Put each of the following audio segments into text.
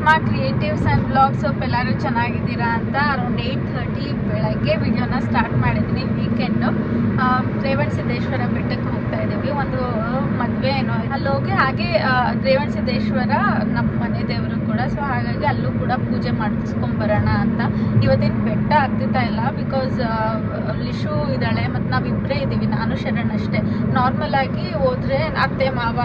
Sushma creatives and blogs ಸೋಪ್ ಎಲ್ಲರೂ ಚೆನ್ನಾಗಿದ್ದೀರಾ ಅಂತ ಅರೌಂಡ್ ಏಯ್ಟ್ ಥರ್ಟಿ ಬೆಳಗ್ಗೆ ವಿಡಿಯೋನ ಸ್ಟಾರ್ಟ್ ಮಾಡಿದ್ದೀನಿ ವೀಕೆಂಡು ರೇವಣ ಸಿದ್ದೇಶ್ವರ ಬೆಟ್ಟಕ್ಕೆ ಇದ್ದೀವಿ ಒಂದು ಮದುವೆ ಏನೋ. ಅಲ್ಲಿ ಹೋಗಿ ರೇವಣ ಸಿದ್ದೇಶ್ವರ ನಮ್ಮ ಮನೆ ದೇವರು ಕೂಡ. ಸೊ ಹಾಗಾಗಿ ಅಲ್ಲೂ ಕೂಡ ಪೂಜೆ ಮಾಡಿಸ್ಕೊಂಬರೋಣ ಅಂತ ಇವತ್ತೇನು ಬೆಟ್ಟ ಆಗ್ತಿತ್ತಾ ಇಲ್ಲ. ಬಿಕಾಸ್ ಲಿಶು ಇದ್ದಾಳೆ ಮತ್ತು ನಾವಿಬ್ಬರೇ ಇದ್ದೀವಿ. ನಾನು, ಶರಣ್ ಅಷ್ಟೇ. ನಾರ್ಮಲ್ ಆಗಿ ಹೋದ್ರೆ ಅತ್ತೆ, ಮಾವ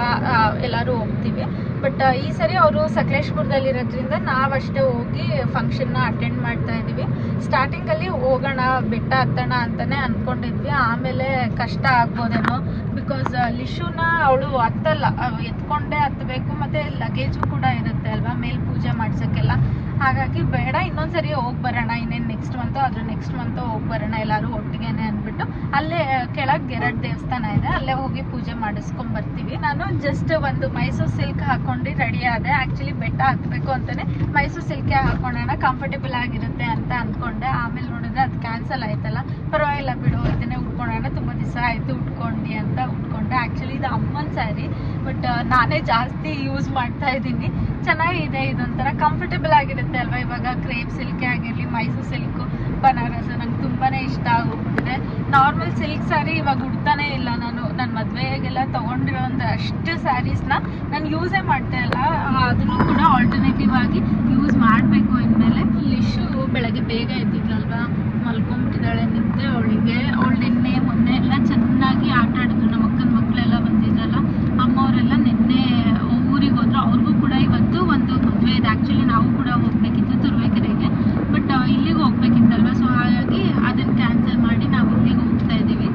ಎಲ್ಲರೂ ಹೋಗ್ತೀವಿ. ಬಟ್ ಈ ಸರಿ ಅವರು ಸಕಲೇಶ್ಪುರದಲ್ಲಿರೋದ್ರಿಂದ ನಾವಷ್ಟೇ ಹೋಗಿ ಫಂಕ್ಷನ್ನ ಅಟೆಂಡ್ ಮಾಡ್ತಾ ಇದ್ದೀವಿ. ಸ್ಟಾರ್ಟಿಂಗಲ್ಲಿ ಹೋಗೋಣ, ಬೆಟ್ಟ ಹತ್ತೋಣ ಅಂತಲೇ ಅಂದ್ಕೊಂಡಿದ್ವಿ ಆಮೇಲೆ ಕಷ್ಟ ಆಗ್ಬೋದೇನೋ ಬಿಕಾಸ್ ಲಿಶುನ ಅವಳು ಹತ್ತಲ್ಲ ಎತ್ಕೊಂಡೆ ಎತ್ಕೊಂಡೇ ಹತ್ತಬೇಕು ಮತ್ತು ಲಗೇಜು ಕೂಡ ಇರುತ್ತೆ ಅಲ್ವಾ ಮೇಲ್ ಪೂಜೆ ಮಾಡ್ಸೋಕ್ಕೆಲ್ಲ. ಹಾಗಾಗಿ ಬೇಡ, ಇನ್ನೊಂದ್ಸರಿ ಹೋಗಿ ಬರೋಣ, ಇನ್ನೇನು ನೆಕ್ಸ್ಟ್ ಮಂತು ಅದ್ರ ನೆಕ್ಸ್ಟ್ ಮಂತು ಹೋಗಿ ಬರೋಣ ಎಲ್ಲರೂ ಒಟ್ಟಿಗೆನೆ ಅಂದ್ಬಿಟ್ಟು. ಅಲ್ಲೇ ಕೆಳಗೆ ಗೆರಡ್ ದೇವಸ್ಥಾನ ಇದೆ, ಅಲ್ಲೇ ಹೋಗಿ ಪೂಜೆ ಮಾಡಿಸ್ಕೊಂಡ್ ಬರ್ತೀವಿ. ನಾನು ಜಸ್ಟ್ ಒಂದು ಮೈಸೂರು ಸಿಲ್ಕ್ ಹಾಕೊಂಡು ರೆಡಿ ಆದೆ. ಆ್ಯಕ್ಚುಲಿ ಬೆಟ್ಟ ಹಾಕಬೇಕು ಅಂತಾನೆ. ಮೈಸೂರು ಸಿಲ್ಕೆ ಹಾಕೊಳ್ಳೋಣ ಕಂಫರ್ಟೇಬಲ್ ಆಗಿರುತ್ತೆ ಅಂತ ಅಂದ್ಕೊಂಡೆ. ಆಮೇಲೆ ನೋಡಿದ್ರೆ ಅದು ಕ್ಯಾನ್ಸಲ್ ಆಯ್ತಲ್ಲ. ಪರವಾಗಿಲ್ಲ ಬಿಡು, ಇದನ್ನೇ ಉಟ್ಕೊಳ್ಳೋಣ ತುಂಬ ದಿವಸ ಆಯಿತು ಉಟ್ಕೊಂಡು ಅಂತ ಉಟ್ಕೊಂಡೆ. ಆ್ಯಕ್ಚುಲಿ ಇದು ಅಮ್ಮನ ಸ್ಯಾರಿ ಬಟ್ ನಾನೇ ಜಾಸ್ತಿ ಯೂಸ್ ಮಾಡ್ತಾ ಇದ್ದೀನಿ. ಚೆನ್ನಾಗಿದೆ, ಇದೊಂಥರ ಕಂಫರ್ಟೇಬಲ್ ಆಗಿರುತ್ತೆ ಅಲ್ವಾ? ಇವಾಗ ಕ್ರೇಪ್ ಸಿಲ್ಕೆ ಆಗಿರಲಿ, ಮೈಸೂರು ಸಿಲ್ಕು ಬನಾರಸ್, ನಂಗೆ ತುಂಬಾ ಇಷ್ಟ ಆಗೋಗ್ಬಿಟ್ಟಿದೆ. ನಾರ್ಮಲ್ ಸಿಲ್ಕ್ ಸ್ಯಾರಿ ಇವಾಗ ಉಡ್ತಾನೆ ಇಲ್ಲ ನಾನು. ಮದುವೆಗೆಲ್ಲ ತಗೊಂಡಿರೋ ಒಂದು ಅಷ್ಟು ಸ್ಯಾರೀಸ್ನ ನಾನು ಯೂಸೇ ಮಾಡ್ತಾ ಇಲ್ಲ. ಅದನ್ನು ಕೂಡ ಆಲ್ಟರ್ನೇಟಿವ್ ಆಗಿ ಯೂಸ್ ಮಾಡಬೇಕು ಇನ್ಮೇಲೆ. ಲಿಶು ಬೆಳಗ್ಗೆ ಬೇಗ ಎದ್ದಿದ್ಲಲ್ವಾ? ಮಲ್ಕೊಂಬಿಟ್ಟಿದ್ದಾಳೆ ನಿದ್ದೆ ಅವಳಿಗೆ. ಅವಳು ನಿನ್ನೆ, ಮೊನ್ನೆ ಎಲ್ಲ ಚೆನ್ನಾಗಿ ಆಟ ಆಡಿದ್ರು ನಮ್ಮ ಅಕ್ಕನ ಮಕ್ಕಳೆಲ್ಲ ಬಂದಿದ್ರಲ್ಲ, ಅಮ್ಮವರೆಲ್ಲ ನಿನ್ನೆ ಊರಿಗೆ ಹೋದ್ರು ಅವ್ರಿಗೂ ಕೂಡ ಇವತ್ತು ಒಂದು ಮದುವೆ ಇದೆ ಆ್ಯಕ್ಚುಲಿ ನಾವು ಕೂಡ ಹೋಗ್ಬೇಕಿತ್ತು ತುರುವೇಕೆರೆಗೆ ಬಟ್ ಇಲ್ಲಿಗೆ ಹೋಗ್ಬೇಕಿತ್ತಲ್ವ ಸೊ ಹಾಗಾಗಿ ಅದನ್ನು ಕ್ಯಾನ್ಸಲ್ ಮಾಡಿ ನಾವು ಇಲ್ಲಿಗೆ ಹೋಗ್ತಾ ಇದ್ದೀವಿ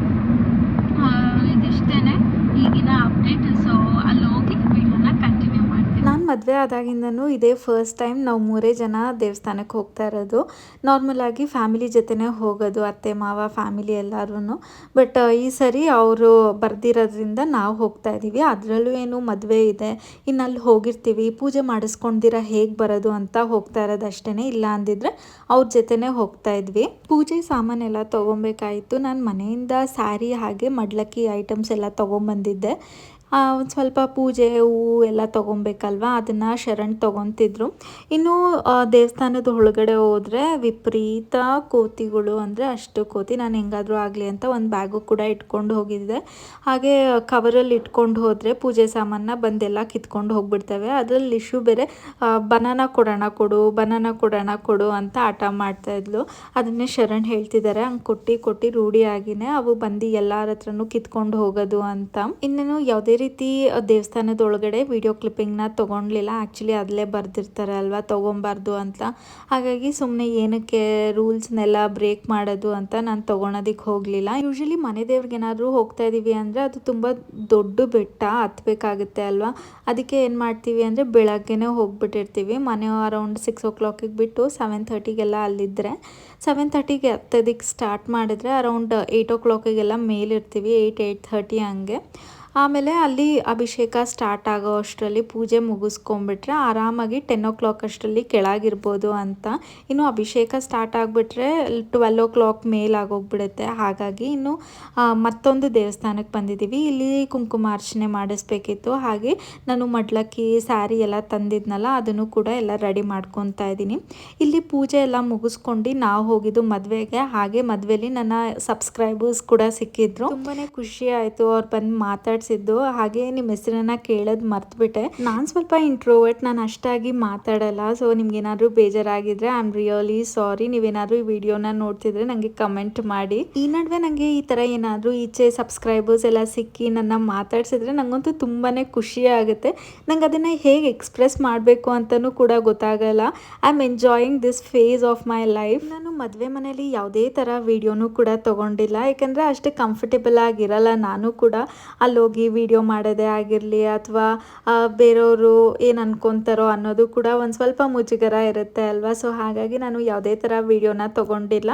ಆ, ಇದಿಷ್ಟೇನೆ ಈಗಿನ ಅಪ್ಡೇಟ್ ಸೊ ಅಲ್ಲಿ ಹೋಗಿ ವಿಡಿಯೋನ ಕಂಟಿನ್ಯೂ ಮಾಡ್ತೀವಿ ನಾನು ಮದುವೆ ಆದಾಗಿಂದನೂ ಇದೇ ಫಸ್ಟ್ ಟೈಮ್ ನಾವು ಮೂರೇ ಜನ ದೇವಸ್ಥಾನಕ್ಕೆ ಹೋಗ್ತಾ ಇರೋದು. ನಾರ್ಮಲಾಗಿ ಫ್ಯಾಮಿಲಿ ಜೊತೆನೇ ಹೋಗೋದು, ಅತ್ತೆ, ಮಾವ ಫ್ಯಾಮಿಲಿ ಎಲ್ಲರೂ ಬಟ್ ಈ ಸರಿ ಅವರು ಬರ್ದಿರೋದ್ರಿಂದ ನಾವು ಹೋಗ್ತಾ ಇದ್ದೀವಿ ಅದರಲ್ಲೂ ಏನು ಮದುವೆ ಇದೆ. ಇನ್ನು ಅಲ್ಲಿ ಹೋಗಿರ್ತೀವಿ. ಪೂಜೆ ಮಾಡಿಸ್ಕೊಂಡಿರ ಹೇಗೆ ಬರೋದು ಅಂತ ಹೋಗ್ತಾ ಇರೋದು ಅಷ್ಟೇ ಇಲ್ಲ ಅಂದಿದ್ರೆ ಅವ್ರ ಜೊತೆನೇ ಹೋಗ್ತಾ ಇದ್ವಿ. ಪೂಜೆ ಸಾಮಾನೆಲ್ಲ ತೊಗೊಬೇಕಾಯಿತು. ನಾನು ಮನೆಯಿಂದ ಸ್ಯಾರಿ ಹಾಗೆ ಮಡ್ಲಕ್ಕಿ ಐಟಮ್ಸ್ ಎಲ್ಲ ತೊಗೊಂಬಂದಿದ್ದೆ. ಒಂದು ಸ್ವಲ್ಪ ಪೂಜೆ, ಹೂವು ಎಲ್ಲ ತೊಗೊಬೇಕಲ್ವ? ಅದನ್ನು ಶರಣ್ ತೊಗೊತಿದ್ರು. ಇನ್ನು ದೇವಸ್ಥಾನದ ಒಳಗಡೆ ಹೋದರೆ ವಿಪರೀತ ಕೋತಿಗಳು ಅಂದರೆ ಅಷ್ಟು ಕೋತಿ. ನಾನು ಹೆಂಗಾದರೂ ಆಗಲಿ ಅಂತ ಒಂದು ಬ್ಯಾಗು ಕೂಡ ಇಟ್ಕೊಂಡು ಹೋಗಿದ್ದೆ. ಹಾಗೆ ಕವರಲ್ಲಿ ಇಟ್ಕೊಂಡು ಹೋದರೆ ಪೂಜೆ ಸಾಮಾನ ಬಂದೆಲ್ಲ ಕಿತ್ಕೊಂಡು ಹೋಗ್ಬಿಡ್ತವೆ. ಅದರಲ್ಲಿ ಇಶ್ಯೂ ಬೇರೆ. ಬನಾನ ಕೊಡೋಣ ಕೊಡು ಬನಾನ ಕೊಡೋಣ ಕೊಡು ಅಂತ ಆಟ ಮಾಡ್ತಾಯಿದ್ಲು ಅದನ್ನೇ ಶರಣ್ ಹೇಳ್ತಿದ್ದಾರೆ. ಹಂಗೆ ಕೊಟ್ಟು ಕೊಟ್ಟು ರೂಢಿಯಾಗಿನೇ ಅವು ಬಂದು ಎಲ್ಲರ ಹತ್ರನೂ ಕಿತ್ಕೊಂಡು ಹೋಗೋದು ಅಂತ. ಇನ್ನೇನು, ಯಾವುದೇ ರೀತಿ ದೇವಸ್ಥಾನದ ಒಳಗಡೆ ವಿಡಿಯೋ ಕ್ಲಿಪ್ಪಿಂಗ್ನ ತೊಗೊಂಡ್ಲಿಲ್ಲ. ಆ್ಯಕ್ಚುಲಿ ಅದಲ್ಲೇ ಬರ್ದಿರ್ತಾರೆ ಅಲ್ವಾ? ತೊಗೊಬಾರ್ದು ಅಂತ. ಹಾಗಾಗಿ ಸುಮ್ಮನೆ ಏನಕ್ಕೆ ರೂಲ್ಸ್ನೆಲ್ಲ ಬ್ರೇಕ್ ಮಾಡೋದು ಅಂತ ನಾನು ತೊಗೊಳೋದಕ್ಕೆ ಹೋಗಲಿಲ್ಲ. ಯೂಶಲಿ ಮನೆ ದೇವ್ರಿಗೆ ಏನಾದರೂ ಹೋಗ್ತಾ ಇದ್ದೀವಿ ಅಂದರೆ ಅದು ತುಂಬ ದೊಡ್ಡ ಬೆಟ್ಟ ಹತ್ತಬೇಕಾಗುತ್ತೆ ಅಲ್ವಾ? ಅದಕ್ಕೆ ಏನು ಮಾಡ್ತೀವಿ ಅಂದರೆ ಬೆಳಗ್ಗೆನೇ ಹೋಗ್ಬಿಟ್ಟಿರ್ತೀವಿ. ಮನೆ ಅರೌಂಡ್ ಸಿಕ್ಸ್ ಓ ಕ್ಲಾಕಿಗೆ ಬಿಟ್ಟು ಸೆವೆನ್ ಥರ್ಟಿಗೆಲ್ಲ ಅಲ್ಲಿದ್ದರೆ ಸೆವೆನ್ ತರ್ಟಿಗೆ ಹತ್ತೋದಕ್ಕೆ ಸ್ಟಾರ್ಟ್ ಮಾಡಿದ್ರೆ ಅರೌಂಡ್ ಏಯ್ಟ್ ಓ ಕ್ಲಾಕಿಗೆಲ್ಲ ಮೇಲಿರ್ತೀವಿ ಏಯ್ಟ್ ಏಯ್ಟ್ ಥರ್ಟಿ ಹಂಗೆ. ಆಮೇಲೆ ಅಲ್ಲಿ ಅಭಿಷೇಕ ಸ್ಟಾರ್ಟ್ ಆಗೋ ಅಷ್ಟರಲ್ಲಿ ಪೂಜೆ ಮುಗಿಸ್ಕೊಂಬಿಟ್ರೆ ಆರಾಮಾಗಿ ಟೆನ್ ಓ ಕ್ಲಾಕ್ ಅಷ್ಟರಲ್ಲಿ ಕೆಳಗಿರ್ಬೋದು ಅಂತ. ಇನ್ನು ಅಭಿಷೇಕ ಸ್ಟಾರ್ಟ್ ಆಗಿಬಿಟ್ರೆ ಟ್ವೆಲ್ ಓ ಕ್ಲಾಕ್ ಮೇಲಾಗೋಗ್ಬಿಡುತ್ತೆ. ಹಾಗಾಗಿ ಇನ್ನು ಮತ್ತೊಂದು ದೇವಸ್ಥಾನಕ್ಕೆ ಬಂದಿದ್ದೀವಿ. ಇಲ್ಲಿ ಕುಂಕುಮಾರ್ಚನೆ ಮಾಡಿಸ್ಬೇಕಿತ್ತು. ಹಾಗೆ ನಾನು ಮಡ್ಲಕ್ಕಿ, ಸ್ಯಾರಿ ಎಲ್ಲ ತಂದಿದ್ನಲ್ಲ, ಅದನ್ನು ಕೂಡ ಎಲ್ಲ ರೆಡಿ ಮಾಡ್ಕೊತಾ ಇದ್ದೀನಿ. ಇಲ್ಲಿ ಪೂಜೆ ಎಲ್ಲ ಮುಗಿಸ್ಕೊಂಡು ನಾವು ಹೋಗಿದ್ದು ಮದುವೆಗೆ. ಹಾಗೆ ಮದುವೆಯಲ್ಲಿ ನನ್ನ ಸಬ್ಸ್ಕ್ರೈಬರ್ಸ್ ಕೂಡ ಸಿಕ್ಕಿದ್ರು. ತುಂಬಾ ಖುಷಿ ಆಯಿತು ಅವ್ರು ಬಂದು ಮಾತಾಡ್ಸಿದ್ದು ಹಾಗೆ ನಿಮ್ಮ ಹೆಸರನ್ನ ಕೇಳೋದು ಮರ್ತ್ಬಿಟ್ಟೆ. ನಾನು ಸ್ವಲ್ಪ ಇಂಟ್ರೋವರ್ಟ್ ನಾನು ಅಷ್ಟಾಗಿ ಮಾತಾಡಲ್ಲ ಸೊ ನಿಮ್ಗೆ ಏನಾದರೂ ಬೇಜಾರಾಗಿದ್ರೆ ಐ ಆಮ್ ರಿಯಲಿ ಸಾರಿ ನೀವೇನಾದರೂ ಈ ವಿಡಿಯೋನ ನೋಡ್ತಿದ್ರೆ ನನಗೆ ಕಮೆಂಟ್ ಮಾಡಿ. ಈ ನಡುವೆ ನನಗೆ ಈ ಥರ ಏನಾದರೂ ಈಚೆ ಸಬ್ಸ್ಕ್ರೈಬರ್ಸ್ ಎಲ್ಲ ಸಿಕ್ಕಿ ನನ್ನ ಮಾತಾಡ್ಸಿದ್ರೆ ನಂಗಂತೂ ತುಂಬಾನೇ ಖುಷಿ ಆಗುತ್ತೆ. ನಂಗೆ ಅದನ್ನ ಹೇಗೆ ಎಕ್ಸ್ಪ್ರೆಸ್ ಮಾಡಬೇಕು ಅಂತಲೂ ಕೂಡ ಗೊತ್ತಾಗಲ್ಲ. I am enjoying this phase of my life ನಾನು ಮದುವೆ ಮನೇಲಿ ಯಾವುದೇ ತರ ವಿಡಿಯೋನೂ ಕೂಡ ತಗೊಂಡಿಲ್ಲ, ಯಾಕಂದ್ರೆ ಅಷ್ಟೇ ಕಂಫರ್ಟೇಬಲ್ ಆಗಿರಲ್ಲ ನಾನು ಕೂಡ. ಅಲ್ಲೋಗಿ ವಿಡಿಯೋ ಮಾಡೋದೇ ಆಗಿರಲಿ ಅಥವಾ ಬೇರೆಯವರು ಏನು ಅನ್ಕೊತಾರೋ ಅನ್ನೋದು ಕೂಡ ಒಂದು ಸ್ವಲ್ಪ ಮುಜುಗರ ಇರುತ್ತೆ ಅಲ್ವಾ? ಸೊ ಹಾಗಾಗಿ ನಾನು ಯಾವುದೇ ಥರ ವಿಡಿಯೋನ ತೊಗೊಂಡಿಲ್ಲ.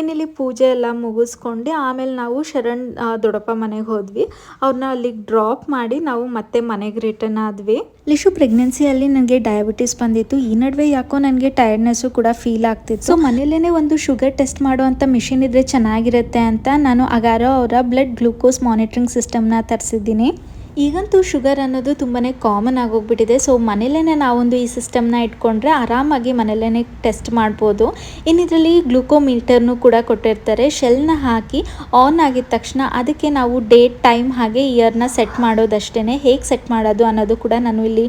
ಇನ್ನಿಲ್ಲಿ ಪೂಜೆ ಎಲ್ಲ ಮುಗಿಸ್ಕೊಂಡು ಆಮೇಲೆ ನಾವು ಶರಣ್ ದೊಡ್ಡಪ್ಪ ಮನೆಗೆ ಹೋದ್ವಿ. ಅವ್ರನ್ನ ಅಲ್ಲಿಗೆ ಡ್ರಾಪ್ ಮಾಡಿ ನಾವು ಮತ್ತೆ ಮನೆಗೆ ರಿಟರ್ನ್ ಆದ್ವಿ. ಲಿಶು ಪ್ರೆಗ್ನೆನ್ಸಿಯಲ್ಲಿ ನನಗೆ ಡಯಾಬಿಟಿಸ್ ಬಂದಿತ್ತು. ಈ ನಡುವೆ ಯಾಕೋ ನನಗೆ ಟೈರ್ಡ್ನೆಸ್ಸು ಕೂಡ ಫೀಲ್ ಆಗ್ತಿತ್ತು. ಸೊ ಮನೇಲೇ ಒಂದು ಶುಗರ್ ಟೆಸ್ಟ್ ಮಾಡುವಂಥ ಮಿಷಿನ್ ಇದ್ರೆ ಚೆನ್ನಾಗಿರುತ್ತೆ ಅಂತ ನಾನು ಅಗಾರೋ ಅವರ ಬ್ಲಡ್ ಗ್ಲೂಕೋಸ್ ಮಾನಿಟ್ರಿಂಗ್ ಸಿಸ್ಟಮ್ನ ತರಿಸಿದ್ದೀನಿ. ಈಗಂತೂ ಶುಗರ್ ಅನ್ನೋದು ತುಂಬಾ ಕಾಮನ್ ಆಗೋಗ್ಬಿಟ್ಟಿದೆ. ಸೊ ಮನೇಲೇ ನಾವೊಂದು ಈ ಸಿಸ್ಟಮ್ನ ಇಟ್ಕೊಂಡ್ರೆ ಆರಾಮಾಗಿ ಮನೇಲೇ ಟೆಸ್ಟ್ ಮಾಡ್ಬೋದು. ಇನ್ನಿದರಲ್ಲಿ ಗ್ಲೂಕೋಮೀಟರ್ನು ಕೂಡ ಕೊಟ್ಟಿರ್ತಾರೆ. ಶೆಲ್ನ ಹಾಕಿ ಆನ್ ಆಗಿದ ತಕ್ಷಣ ಅದಕ್ಕೆ ನಾವು ಡೇಟ್ ಟೈಮ್ ಹಾಗೆ ಇಯರ್ನ ಸೆಟ್ ಮಾಡೋದಷ್ಟೇ ಹೇಗೆ ಸೆಟ್ ಮಾಡೋದು ಅನ್ನೋದು ಕೂಡ ನಾನು ಇಲ್ಲಿ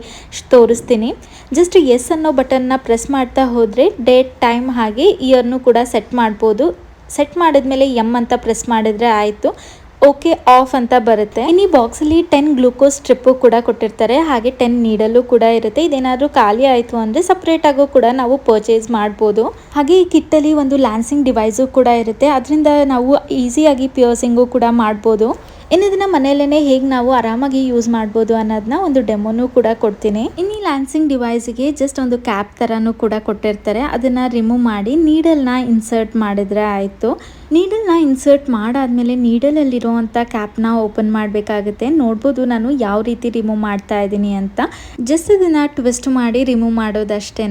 ತೋರಿಸ್ತೀನಿ. ಜಸ್ಟ್ ಎಸ್ ಅನ್ನೋ ಬಟನ್ನ ಪ್ರೆಸ್ ಮಾಡ್ತಾ ಹೋದರೆ ಡೇಟ್ ಟೈಮ್ ಹಾಗೆ ಇಯರ್ನು ಕೂಡ ಸೆಟ್ ಮಾಡ್ಬೋದು. ಸೆಟ್ ಮಾಡಿದ್ಮೇಲೆ ಎಂ ಅಂತ ಪ್ರೆಸ್ ಮಾಡಿದರೆ ಆಯಿತು. ಓಕೆ ಆಫ್ ಅಂತ ಬರುತ್ತೆ. ಇನ್ನು ಈ ಬಾಕ್ಸಲ್ಲಿ ಟೆನ್ ಗ್ಲೂಕೋಸ್ ಸ್ಟ್ರಿಪ್ ಕೂಡ ಕೊಟ್ಟಿರ್ತಾರೆ. ಹಾಗೆ ಟೆನ್ ನೀಡಲು ಕೂಡ ಇರುತ್ತೆ. ಇದೇನಾದ್ರೂ ಖಾಲಿ ಆಯಿತು ಅಂದರೆ ಸಪ್ರೇಟಾಗೂ ಕೂಡ ನಾವು ಪರ್ಚೇಸ್ ಮಾಡ್ಬೋದು. ಹಾಗೆ ಈ ಕಿಟ್ ಅಲ್ಲಿ ಒಂದು ಲ್ಯಾನ್ಸಿಂಗ್ ಡಿವೈಸು ಕೂಡ ಇರುತ್ತೆ. ಅದರಿಂದ ನಾವು ಈಸಿಯಾಗಿ ಪಿಯರ್ಸಿಂಗು ಕೂಡ ಮಾಡ್ಬೋದು. ಇನ್ನು ಇದನ್ನ ಮನೆಯಲ್ಲೇ ಹೇಗೆ ನಾವು ಆರಾಮಾಗಿ ಯೂಸ್ ಮಾಡ್ಬೋದು ಅನ್ನೋದನ್ನ ಒಂದು ಡೆಮೋನು ಕೂಡ ಕೊಡ್ತೀನಿ. ಇನ್ನು ಈ ಲ್ಯಾನ್ಸಿಂಗ್ ಡಿವೈಸ್ಗೆ ಜಸ್ಟ್ ಒಂದು ಕ್ಯಾಪ್ ಥರನೂ ಕೂಡ ಕೊಟ್ಟಿರ್ತಾರೆ. ಅದನ್ನ ರಿಮೂವ್ ಮಾಡಿ ನೀಡಲ್ನ ಇನ್ಸರ್ಟ್ ಮಾಡಿದ್ರೆ ಆಯಿತು. ನೀಡಲ್ನ ಇನ್ಸರ್ಟ್ ಮಾಡಾದ್ಮೇಲೆ ನೀಡಲಲ್ಲಿರುವಂಥ ಕ್ಯಾಪ್ನ ಓಪನ್ ಮಾಡಬೇಕಾಗುತ್ತೆ. ನೋಡ್ಬೋದು ನಾನು ಯಾವ ರೀತಿ ರಿಮೂವ್ ಮಾಡ್ತಾ ಇದ್ದೀನಿ ಅಂತ. ಜಸ್ಟ್ ಅದನ್ನು ಟ್ವಿಸ್ಟ್ ಮಾಡಿ ರಿಮೂವ್ ಮಾಡೋದಷ್ಟೇ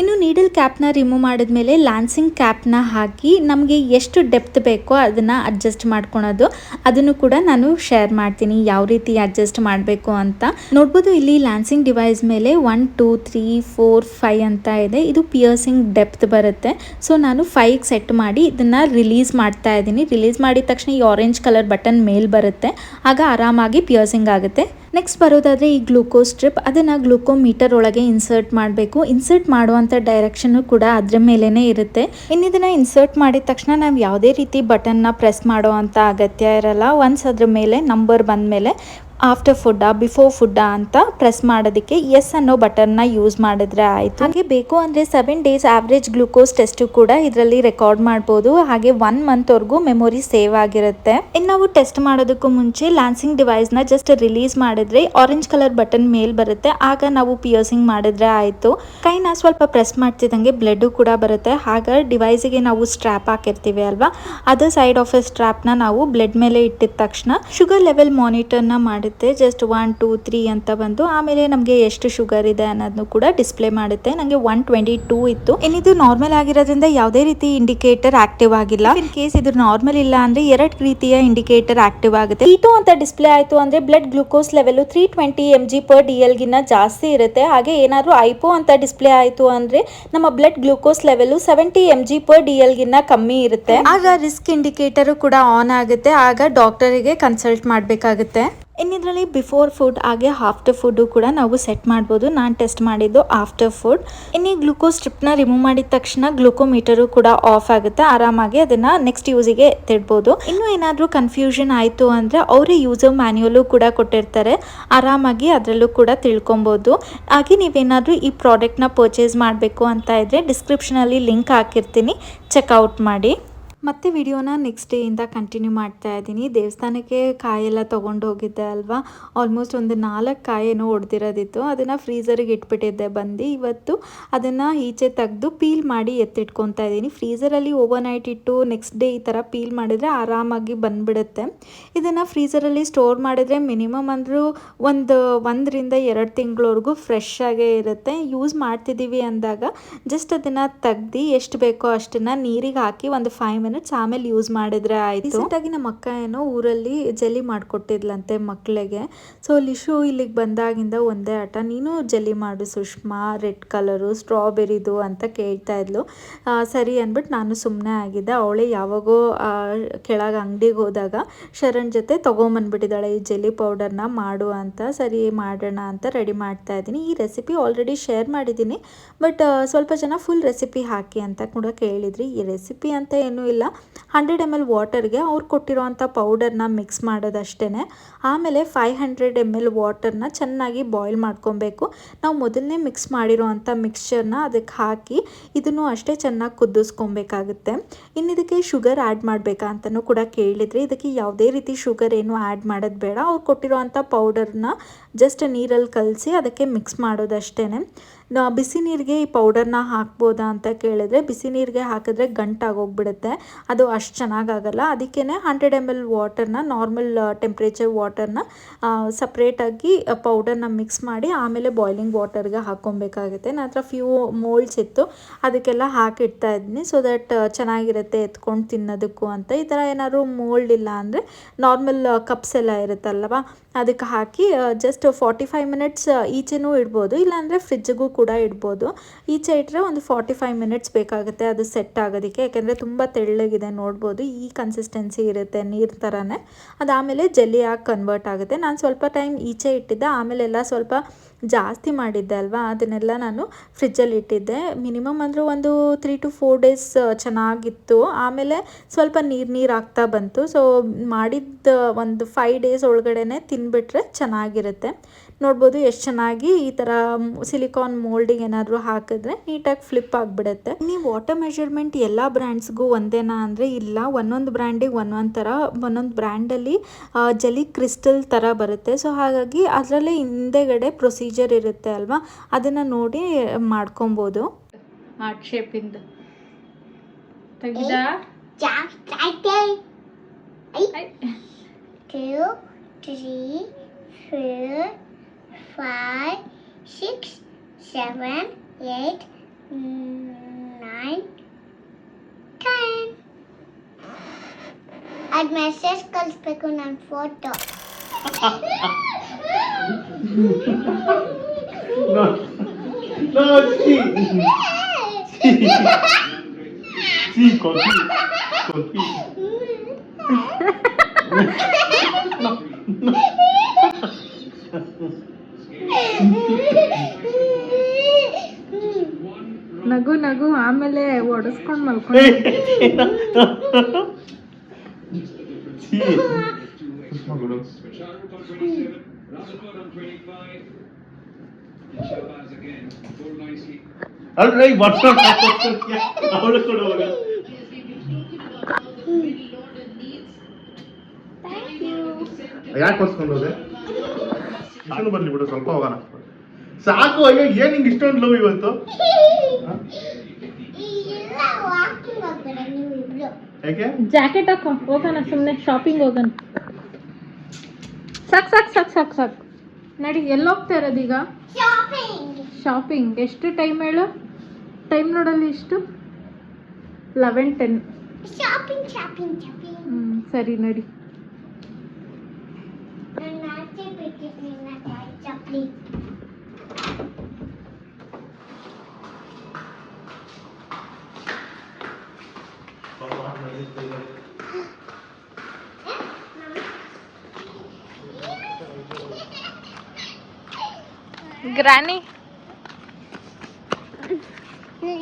ಇನ್ನು ನೀಡಲ್ ಕ್ಯಾಪ್ನ ರಿಮೂವ್ ಮಾಡಿದ್ಮೇಲೆ ಲ್ಯಾನ್ಸಿಂಗ್ ಕ್ಯಾಪ್ನ ಹಾಕಿ ನಮಗೆ ಎಷ್ಟು ಡೆಪ್ತ್ ಬೇಕೋ ಅದನ್ನು ಅಡ್ಜಸ್ಟ್ ಮಾಡ್ಕೊಳೋದು. ಅದನ್ನು ಕೂಡ ನಾನು ಶೇರ್ ಮಾಡ್ತೀನಿ ಯಾವ ರೀತಿ ಅಡ್ಜಸ್ಟ್ ಮಾಡಬೇಕು ಅಂತ. ನೋಡ್ಬೋದು ಇಲ್ಲಿ ಲ್ಯಾನ್ಸಿಂಗ್ ಡಿವೈಸ್ ಮೇಲೆ one two three four five ಅಂತ ಇದೆ. ಇದು ಪಿಯರ್ಸಿಂಗ್ ಡೆಪ್ತ್ ಬರುತ್ತೆ. ಸೊ ನಾನು ಫೈವ್ಗೆ ಸೆಟ್ ಮಾಡಿ ಇದನ್ನು ರಿಲೀಸ್ ಮಾಡ್ತಾ ಇದ್ದೀನಿ. ರಿಲೀಸ್ ಮಾಡಿದ ತಕ್ಷಣ ಈ ಆರೆಂಜ್ ಕಲರ್ ಬಟನ್ ಮೇಲ್ ಬರುತ್ತೆ. ಆಗ ಆರಾಮಾಗಿ ಪಿಯರ್ಸಿಂಗ್ ಆಗುತ್ತೆ. ನೆಕ್ಸ್ಟ್ ಬರೋದಾದರೆ ಈ ಗ್ಲೂಕೋಸ್ ಸ್ಟ್ರಿಪ್ ಅದನ್ನು ಗ್ಲೂಕೋಮೀಟರ್ ಒಳಗೆ ಇನ್ಸರ್ಟ್ ಮಾಡಬೇಕು. ಇನ್ಸರ್ಟ್ ಮಾಡುವಂಥ ಡೈರೆಕ್ಷನ್ನು ಕೂಡ ಅದ್ರ ಮೇಲೇ ಇರುತ್ತೆ. ಇನ್ನು ಇದನ್ನು ಇನ್ಸರ್ಟ್ ಮಾಡಿದ ತಕ್ಷಣ ನಾವು ಯಾವುದೇ ರೀತಿ ಬಟನ್ನ ಪ್ರೆಸ್ ಮಾಡೋ ಅಗತ್ಯ ಇರಲ್ಲ. ಒನ್ಸ್ ಅದ್ರ ಮೇಲೆ ನಂಬರ್ ಬಂದ ಮೇಲೆ ಆಫ್ಟರ್ ಫುಡ್ಡಾ ಬಿಫೋರ್ ಫುಡ್ಡಾ ಅಂತ ಪ್ರೆಸ್ ಮಾಡೋದಕ್ಕೆ ಎಸ್ ಅನ್ನೋ ಬಟನ್ನ ಯೂಸ್ ಮಾಡಿದ್ರೆ ಆಯಿತು ಹಾಗೆ ಬೇಕು ಅಂದರೆ seven days average glucose test ಕೂಡ ಇದರಲ್ಲಿ ರೆಕಾರ್ಡ್ ಮಾಡ್ಬೋದು. ಹಾಗೆ ಒನ್ ಮಂತ್ವರೆಗೂ ಮೆಮೊರಿ ಸೇವ್ ಆಗಿರುತ್ತೆ. ಇನ್ನು ನಾವು ಟೆಸ್ಟ್ ಮಾಡೋದಕ್ಕೂ ಮುಂಚೆ ಲ್ಯಾನ್ಸಿಂಗ್ ಡಿವೈಸ್ನ ಜಸ್ಟ್ ರಿಲೀಸ್ ಮಾಡಿದ್ರೆ ಆರೆಂಜ್ ಕಲರ್ ಬಟನ್ ಮೇಲ್ ಬರುತ್ತೆ. ಆಗ ನಾವು ಪಿಯರ್ಸಿಂಗ್ ಮಾಡಿದ್ರೆ ಆಯಿತು. ಕೈನ ಸ್ವಲ್ಪ ಪ್ರೆಸ್ ಮಾಡ್ತಿದ್ದಂಗೆ ಬ್ಲಡ್ ಕೂಡ ಬರುತ್ತೆ. ಹಾಗ ಡಿವೈಸಿಗೆ ನಾವು ಸ್ಟ್ರಾಪ್ ಹಾಕಿರ್ತೀವಿ ಅಲ್ವಾ? ಅದರ್ ಸೈಡ್ ಆಫ್ ಎ ಸ್ಟ್ರ್ಯಾಪ್ನ ನಾವು ಬ್ಲಡ್ ಮೇಲೆ ಇಟ್ಟಿದ ತಕ್ಷಣ ಶುಗರ್ ಲೆವೆಲ್ ಮಾನಿಟರ್ನ ಮಾಡುತ್ತೆ ಜಸ್ಟ್ ಒನ್ ಟೂ ತ್ರೀ ಅಂತ ಬಂದು ಆಮೇಲೆ ನಮಗೆ ಎಷ್ಟು ಶುಗರ್ ಇದೆ ಅನ್ನೋದನ್ನು ಕೂಡ ಡಿಸ್ಪ್ಲೇ ಮಾಡುತ್ತೆ. ನನಗೆ ಒನ್ ಟ್ವೆಂಟಿ ಟೂ ಇತ್ತು. ಇನ್ನಿದು ನಾರ್ಮಲ್ ಆಗಿರೋದ್ರಿಂದ ಯಾವುದೇ ರೀತಿ ಇಂಡಿಕೇಟರ್ ಆಕ್ಟಿವ್ ಆಗಿಲ್ಲ. ಇನ್ ಕೇಸ್ ಇದು ನಾರ್ಮಲ್ ಇಲ್ಲ ಅಂದ್ರೆ ಎರಡು ರೀತಿಯ ಇಂಡಿಕೇಟರ್ ಆಕ್ಟಿವ್ ಆಗುತ್ತೆ. ಇಟು ಅಂತ ಡಿಸ್ಪ್ಲೇ ಆಯಿತು ಅಂದ್ರೆ blood glucose level three twenty M G per D ಎಲ್ಗಿನ್ನ ಜಾಸ್ತಿ ಇರುತ್ತೆ. ಹಾಗೆ ಏನಾದರೂ ಐಪೋ ಅಂತ ಡಿಸ್ಪ್ಲೇ ಆಯಿತು ಅಂದ್ರೆ ನಮ್ಮ blood glucose level seventy M G per D ಎಲ್ಗಿನ್ನ ಕಮ್ಮಿ ಇರುತ್ತೆ. ಆಗ ರಿಸ್ಕ್ ಇಂಡಿಕೇಟರ್ ಕೂಡ ಆನ್ ಆಗುತ್ತೆ. ಆಗ ಡಾಕ್ಟರಿಗೆ ಕನ್ಸಲ್ಟ್ ಮಾಡಬೇಕಾಗುತ್ತೆ. ಇನ್ನಿದ್ರಲ್ಲಿ ಬಿಫೋರ್ ಫುಡ್ ಹಾಗೆ ಆಫ್ಟರ್ ಫುಡ್ಡು ಕೂಡ ನಾವು ಸೆಟ್ ಮಾಡ್ಬೋದು. ನಾನು ಟೆಸ್ಟ್ ಮಾಡಿದ್ದು ಆಫ್ಟರ್ ಫುಡ್ ಇನ್ನು ಗ್ಲೂಕೋಸ್ ಸ್ಟ್ರಿಪ್ನ ರಿಮೂವ್ ಮಾಡಿದ ತಕ್ಷಣ ಗ್ಲೂಕೋಮೀಟರು ಕೂಡ ಆಫ್ ಆಗುತ್ತೆ. ಆರಾಮಾಗಿ ಅದನ್ನು ನೆಕ್ಸ್ಟ್ ಯೂಸಿಗೆ ತಿಡ್ಬೋದು. ಇನ್ನು ಏನಾದರೂ ಕನ್ಫ್ಯೂಷನ್ ಆಯಿತು ಅಂದರೆ ಅವರೇ ಯೂಸರ್ ಮ್ಯಾನ್ಯುಯಲು ಕೂಡ ಕೊಟ್ಟಿರ್ತಾರೆ. ಆರಾಮಾಗಿ ಅದರಲ್ಲೂ ಕೂಡ ತಿಳ್ಕೊಬೋದು. ಹಾಗೆ ನೀವೇನಾದರೂ ಈ ಪ್ರಾಡಕ್ಟ್ನ ಪರ್ಚೇಸ್ ಮಾಡಬೇಕು ಅಂತ ಇದ್ದರೆ ಡಿಸ್ಕ್ರಿಪ್ಷನಲ್ಲಿ ಲಿಂಕ್ ಹಾಕಿರ್ತೀನಿ. ಚೆಕ್ಔಟ್ ಮಾಡಿ. ಮತ್ತೆ ವಿಡಿಯೋನ ನೆಕ್ಸ್ಟ್ ಡೇಯಿಂದ ಕಂಟಿನ್ಯೂ ಮಾಡ್ತಾ ಇದ್ದೀನಿ. ದೇವಸ್ಥಾನಕ್ಕೆ ಕಾಯೆಲ್ಲ ತೊಗೊಂಡು ಹೋಗಿದ್ದೆ ಅಲ್ವಾ? ಆಲ್ಮೋಸ್ಟ್ ಒಂದು ನಾಲ್ಕು ಕಾಯೇನೋ ಹೊಡೆದಿರೋದಿತ್ತು ಅದನ್ನು ಫ್ರೀಸರಿಗೆ ಇಟ್ಬಿಟ್ಟಿದ್ದೆ ಬಂದು. ಇವತ್ತು ಅದನ್ನು ಈಚೆ ತೆಗೆದು ಪೀಲ್ ಮಾಡಿ ಎತ್ತಿಟ್ಕೊತಾ ಇದ್ದೀನಿ. ಫ್ರೀಸರಲ್ಲಿ ಓವರ್ ನೈಟ್ ಇಟ್ಟು ನೆಕ್ಸ್ಟ್ ಡೇ ಈ ಥರ ಪೀಲ್ ಮಾಡಿದರೆ ಆರಾಮಾಗಿ ಬಂದುಬಿಡುತ್ತೆ. ಇದನ್ನು ಫ್ರೀಸರಲ್ಲಿ ಸ್ಟೋರ್ ಮಾಡಿದರೆ ಮಿನಿಮಮ್ ಅಂದರೂ ಒಂದು ಒಂದರಿಂದ ಎರಡು ತಿಂಗಳವರೆಗೂ ಫ್ರೆಶ್ ಆಗೇ ಇರುತ್ತೆ. ಯೂಸ್ ಮಾಡ್ತಿದ್ದೀವಿ ಅಂದಾಗ ಜಸ್ಟ್ ಅದನ್ನು ತೆಗ್ದು ಎಷ್ಟು ಬೇಕೋ ಅಷ್ಟನ್ನು ನೀರಿಗೆ ಹಾಕಿ ಒಂದು ಫೈವ್ ಆಮೇಲೆ ಯೂಸ್ ಮಾಡಿದ್ರೆ ಆಯಿತು. ರೀಸೆಂಟಾಗಿ ನಮ್ಮ ಅಕ್ಕ ಏನೋ ಊರಲ್ಲಿ ಜಲ್ಲಿ ಮಾಡಿಕೊಟ್ಟಿದ್ಲಂತೆ ಮಕ್ಕಳಿಗೆ ಸೊ ಲಿಶು ಇಲ್ಲಿಗೆ ಬಂದಾಗಿಂದ ಒಂದೇ ಆಟ. ನೀನು ಜಲ್ಲಿ ಮಾಡು ಸುಷ್ಮಾ, ರೆಡ್ ಕಲರು, ಸ್ಟ್ರಾಬೆರಿದು ಅಂತ ಕೇಳ್ತಾ ಇದ್ಲು. ಸರಿ ಅಂದ್ಬಿಟ್ಟು ನಾನು ಸುಮ್ಮನೆ ಆಗಿದ್ದೆ. ಅವಳೇ ಯಾವಾಗೋ ಕೆಳಗೆ ಅಂಗಡಿಗೆ ಹೋದಾಗ ಶರಣ್ ಜೊತೆ ತೊಗೊಂಬಂದ್ಬಿಟ್ಟಿದ್ದಾಳೆ, ಈ ಜೆಲ್ಲಿ ಪೌಡರ್ನ ಮಾಡು ಅಂತ. ಸರಿ ಮಾಡೋಣ ಅಂತ ರೆಡಿ ಮಾಡ್ತಾ ಇದ್ದೀನಿ. ಈ ರೆಸಿಪಿ ಆಲ್ರೆಡಿ ಶೇರ್ ಮಾಡಿದ್ದೀನಿ. ಬಟ್ ಸ್ವಲ್ಪ ಜನ ಫುಲ್ ರೆಸಿಪಿ ಹಾಕಿ ಅಂತ ಕೂಡ ಕೇಳಿದ್ರಿ. ಈ ರೆಸಿಪಿ ಅಂತ ಏನೂ ಇಲ್ಲ. ಹಂಡ್ರೆಡ್ ಎಂ ಎಲ್ ವಾಟರ್ಗೆ ಅವ್ರು ಕೊಟ್ಟಿರೋವಂಥ ಪೌಡರ್ನ ಮಿಕ್ಸ್ ಮಾಡೋದಷ್ಟೇ ಆಮೇಲೆ ಫೈವ್ ಹಂಡ್ರೆಡ್ ಎಂ ಎಲ್ ವಾಟರ್ನ ಚೆನ್ನಾಗಿ ಬಾಯ್ಲ್ ಮಾಡ್ಕೊಬೇಕು. ನಾವು ಮೊದಲನೇ ಮಿಕ್ಸ್ ಮಾಡಿರೋವಂಥ ಮಿಕ್ಸ್ಚರ್ನ ಅದಕ್ಕೆ ಹಾಕಿ ಇದನ್ನು ಅಷ್ಟೇ ಚೆನ್ನಾಗಿ ಕುದಿಸ್ಕೊಬೇಕಾಗುತ್ತೆ. ಇನ್ನು ಇದಕ್ಕೆ ಶುಗರ್ ಆ್ಯಡ್ ಮಾಡಬೇಕಾ ಅಂತಲೂ ಕೂಡ ಕೇಳಿದರೆ. ಇದಕ್ಕೆ ಯಾವುದೇ ರೀತಿ ಶುಗರ್ ಏನು ಆ್ಯಡ್ ಮಾಡೋದು ಬೇಡ. ಅವ್ರು ಕೊಟ್ಟಿರೋವಂಥ ಪೌಡರ್ನ ಜಸ್ಟ್ ನೀರಲ್ಲಿ ಕಲಸಿ ಅದಕ್ಕೆ ಮಿಕ್ಸ್ ಮಾಡೋದಷ್ಟೇ ನಾ ಬಿಸಿ ನೀರಿಗೆ ಈ ಪೌಡರ್ನ ಹಾಕ್ಬೋದಾ ಅಂತ ಕೇಳಿದ್ರೆ ಬಿಸಿ ನೀರಿಗೆ ಹಾಕಿದ್ರೆ ಗಂಟಾಗೋಗ್ಬಿಡುತ್ತೆ. ಅದು ಅಷ್ಟು ಚೆನ್ನಾಗಾಗಲ್ಲ. ಅದಕ್ಕೇ ಹಂಡ್ರೆಡ್ ಎಂ ಎಲ್ ವಾಟರ್ನ ನಾರ್ಮಲ್ ಟೆಂಪ್ರೇಚರ್ ವಾಟರ್ನ ಸಪ್ರೇಟಾಗಿ ಪೌಡರ್ನ ಮಿಕ್ಸ್ ಮಾಡಿ ಆಮೇಲೆ ಬಾಯ್ಲಿಂಗ್ ವಾಟರ್ಗೆ ಹಾಕ್ಕೊಬೇಕಾಗುತ್ತೆ. ನನ್ನ ಹತ್ರ ಫ್ಯೂ ಮೋಲ್ಡ್ಸ್ ಇತ್ತು. ಅದಕ್ಕೆಲ್ಲ ಹಾಕಿಡ್ತಾ ಇದ್ದೀನಿ ಸೊ ದಟ್ ಚೆನ್ನಾಗಿರುತ್ತೆ ಎತ್ಕೊಂಡು ತಿನ್ನೋದಕ್ಕೂ ಅಂತ. ಈ ಥರ ಏನಾದರೂ ಮೋಲ್ಡ್ ಇಲ್ಲ ಅಂದರೆ ನಾರ್ಮಲ್ ಕಪ್ಸ್ ಎಲ್ಲ ಇರುತ್ತಲ್ವ? ಅದಕ್ಕೆ ಹಾಕಿ ಜಸ್ಟ್ ಫಾರ್ಟಿ ಫೈವ್ ಮಿನಿಟ್ಸ್ ಈಚೆನೂ ಇಡ್ಬೋದು. ಇಲ್ಲಾಂದರೆ ಫ್ರಿಜ್ಜಿಗೂ ಕೂಡ ಇಡ್ಬೋದು. ಈಚೆ ಇಟ್ಟರೆ ಒಂದು ಫಾರ್ಟಿ ಫೈವ್ ಮಿನಿಟ್ಸ್ ಬೇಕಾಗುತ್ತೆ ಅದು ಸೆಟ್ ಆಗೋದಕ್ಕೆ. ಯಾಕೆಂದರೆ ತುಂಬ ತೆಳ್ಳಗಿದೆ ನೋಡ್ಬೋದು. ಈ ಕನ್ಸಿಸ್ಟೆನ್ಸಿ ಇರುತ್ತೆ ನೀರು ಥರನೇ ಅದಾದಮೇಲೆ ಜೆಲ್ಲಿಯಾಗಿ ಕನ್ವರ್ಟ್ ಆಗುತ್ತೆ. ನಾನು ಸ್ವಲ್ಪ ಟೈಮ್ ಈಚೆ ಇಟ್ಟಿದ್ದೆ. ಆಮೇಲೆ ಎಲ್ಲ ಸ್ವಲ್ಪ ಜಾಸ್ತಿ ಮಾಡಿದ್ದೆ ಅಲ್ವಾ? ಅದನ್ನೆಲ್ಲ ನಾನು ಫ್ರಿಜ್ಜಲ್ಲಿ ಇಟ್ಟಿದ್ದೆ. ಮಿನಿಮಮ್ ಅಂದರೂ ಒಂದು ತ್ರೀ ಟು ಫೋರ್ ಡೇಸ್ ಚೆನ್ನಾಗಿತ್ತು. ಆಮೇಲೆ ಸ್ವಲ್ಪ ನೀರು ನೀರು ಆಗ್ತಾ ಬಂತು. ಸೊ ಮಾಡಿದ್ದ ಒಂದು ಫೈವ್ ಡೇಸ್ ಒಳಗಡೆ ತಿನ್ಬಿಟ್ರೆ ಚೆನ್ನಾಗಿರುತ್ತೆ. ನೋಡ್ಬೋದು ಎಷ್ಟು ಚೆನ್ನಾಗಿ ಈ ಥರ ಸಿಲಿಕಾನ್ ಮೋಲ್ಡಿಗೆ ಏನಾದರೂ ಹಾಕಿದ್ರೆ ನೀಟಾಗಿ ಫ್ಲಿಪ್ ಆಗಿಬಿಡುತ್ತೆ. ನೀವು ವಾಟರ್ ಮೆಷರ್ಮೆಂಟ್ ಎಲ್ಲ ಬ್ರ್ಯಾಂಡ್ಸ್ಗೂ ಒಂದೇನಾ ಅಂದರೆ ಇಲ್ಲ ಒಂದೊಂದು ಬ್ರ್ಯಾಂಡಿಗೆ ಒಂದೊಂದು ಥರ ಒಂದೊಂದು ಬ್ರ್ಯಾಂಡಲ್ಲಿ ಜಲಿ ಕ್ರಿಸ್ಟಲ್ ಥರ ಬರುತ್ತೆ. ಸೊ ಹಾಗಾಗಿ ಅದರಲ್ಲೇ ಹಿಂದೆಗಡೆ ಪ್ರೊಸೀಜರ್ ಇರುತ್ತೆ ಅಲ್ವಾ? ಅದನ್ನು ನೋಡಿ ಮಾಡ್ಕೊಬೋದು. ಹಾರ್ಟ್ ಶೇಪಿಂದ ತೆಗಿದ. Two, three, four, five, six, seven, eight, nine, ten. At my circles picking on photo. no. No, see. see, continue. Continue. no, no. ನಗು ನಗು ಆಮೇಲೆ ಒಡಿಸ್ಕೊಂಡು ಮಲ್ಕೊಂಡು ಯಾಕೆ ಹೊಸ್ಕೊಂಡು ಹೋದೆ? ನಾನು ಬರ್ಲಿ ಬಿಡು ಸ್ವಲ್ಪ ಹೋಗೋಣ. ಸಾಕು ಅಯ್ಯೋ ಏನ್ ಹಿಂಗ್ ಇಷ್ಟೊಂದು ಲವ್ ಇವತ್ತು? ಯಾಕೆ? ಜಾಕೆಟ್ ಹಾಕೋ ಹೋಗೋಣ ಸುಮ್ಮನೆ ಶಾಪಿಂಗ್ ಹೋಗೋಣ. ಸಾಕ್ ಸಾಕು ಸಾಕ್ ಸಾಕು ಸಾಕು. ನಡಿ ಎಲ್ಲಿ ಹೋಗ್ತಾ ಇರೋದೀಗ ಶಾಪಿಂಗ್ ಶಾಪಿಂಗ್ ಎಷ್ಟು ಟೈಮ್ ಹೇಳು? ಟೈಮ್ ನೋಡಲ್ಲಿ ಎಷ್ಟು eleven ten shopping shopping shopping ಹ್ಞೂ ಸರಿ ನಡಿ ನನ್ನ ಆಚೆ ಬಿಟ್ಟಿದ್ದೀನಿ ನನ್ನ ಚಪ್ಪಲಿ ಗ್ರಾನಿ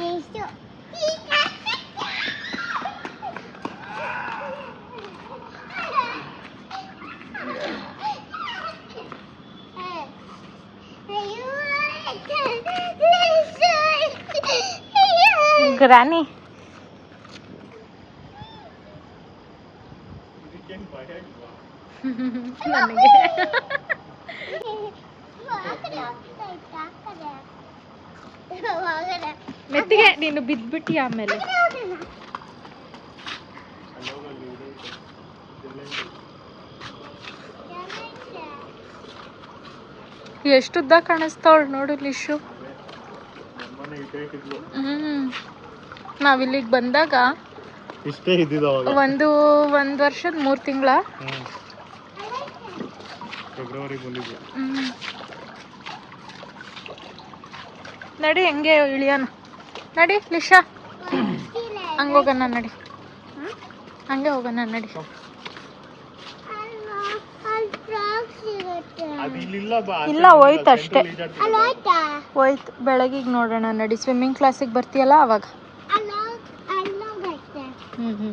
ಎಷ್ಟು ಗ್ರಾನಿ ನನಗೆ ನೀನು ಬಿದ್ಬಿಟ್ಟಿ ಆಮೇಲೆ. ಎಷ್ಟುದ್ದ ಕಾಣಿಸ್ತಾವಳು ನೋಡು ಲಿಶು ಹ್ಮ್. ನಾವಿಲ್ಲಿಗೆ ಬಂದಾಗ ಒಂದು ಒಂದು ವರ್ಷದ ಮೂರು ತಿಂಗಳ. ನಡಿ ಹೆಂಗೆ ಇಳಿಯೋಣ? ನಡಿ ಲಿಶಾ ಹಂಗೆ ಹೋಗೋಣ ನಡಿ. ಹಂಗೆ ಹೋಗೋಣ ನಡಿ. ಇಲ್ಲ, ಹೋಯ್ತು ಅಷ್ಟೇ. ಹೋಯ್ತು? ಬೆಳಗಿಗೆ ನೋಡೋಣ ನಡಿ. ಸ್ವಿಮ್ಮಿಂಗ್ ಕ್ಲಾಸಿಗೆ ಬರ್ತೀಯಲ್ಲ ಅವಾಗ? ಹ್ಮ್ ಹ್ಮ್. ಹ್ಞೂ ಹ್ಞೂ